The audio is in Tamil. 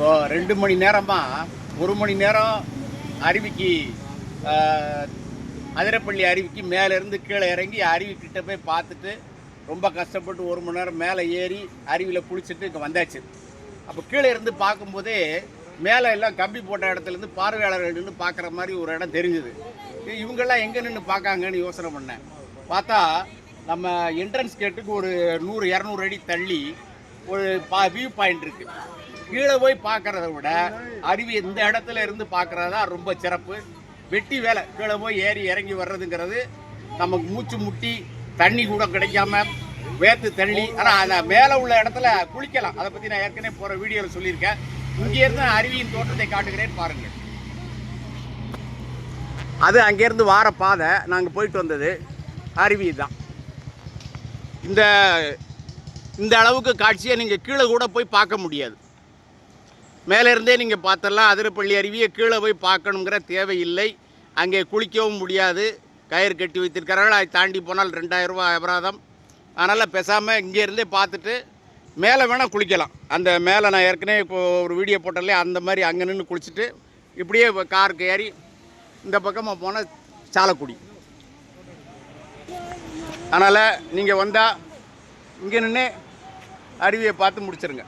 இப்போ ரெண்டு மணி நேரமாக ஒரு மணி நேரம் அருவிக்கு அதிரப்பள்ளி அருவிக்கு மேலேருந்து கீழே இறங்கி அருவி கிட்ட போய் பார்த்துட்டு ரொம்ப கஷ்டப்பட்டு ஒரு மணி நேரம் மேலே ஏறி அருவியில் குளிச்சுட்டு இங்கே வந்தாச்சு. அப்போ கீழே இருந்து பார்க்கும்போதே மேலே எல்லாம் கம்பி போட்ட இடத்துலேருந்து பார்வையாளர்கள் நின்று பார்க்குற மாதிரி ஒரு இடம் தெரிஞ்சுது. இவங்கெல்லாம் எங்கே நின்று பார்க்காங்கன்னு யோசனை பண்ணேன். பார்த்தா நம்ம என்ட்ரன்ஸ் கேட்டுக்கு ஒரு நூறு இரநூறு அடி தள்ளி ஒரு பா வியூ பாயிண்ட் இருக்குது கீழே போய் பார்க்கறத விட அருவி இந்த இடத்துல இருந்து பார்க்கறது தான் ரொம்ப சிறப்பு. வெட்டி வேலை. கீழே போய் ஏறி இறங்கி வர்றதுங்கிறது நமக்கு மூச்சு முட்டி தண்ணி கூட கிடைக்காம வேத்து தள்ளி. ஆனால் அந்த மேலே உள்ள இடத்துல குளிக்கலாம். அதை பற்றி நான் ஏற்கனவே போகிற வீடியோவில் சொல்லியிருக்கேன். இங்கேருந்து அருவியின் தோற்றத்தை காட்டுகிறேன் பாருங்கள் அது அங்கேருந்து வார பாதை. நாங்கள் போயிட்டு வந்தது அருவி தான். இந்த இந்த அளவுக்கு காட்சியை நீங்கள் கீழே கூட போய் பார்க்க முடியாது. மேலே இருந்தே நீங்கள் பார்த்தலாம் அதிரப்பள்ளி அருவியை கீழே போய் பார்க்கணுங்கிற தேவையில்லை. அங்கே குளிக்கவும் முடியாது. கயிறு கட்டி வைத்திருக்கிறார்கள். அதை தாண்டி போனால் ரெண்டாயிரரூபா அபராதம். அதனால் பேசாமல் இங்கே இருந்தே பார்த்துட்டு மேலே வேணால் குளிக்கலாம். அந்த மேலே நான் ஏற்கனவே இப்போ ஒரு வீடியோ போட்டாலே அந்த மாதிரி அங்கே நின்று குளிச்சுட்டு இப்படியே காருக்கு ஏறி இந்த பக்கமாக போனால் சாலக்குடி. அதனால் நீங்கள் வந்தால் இங்கே நின்று அருவியை பார்த்து முடிச்சிருங்க.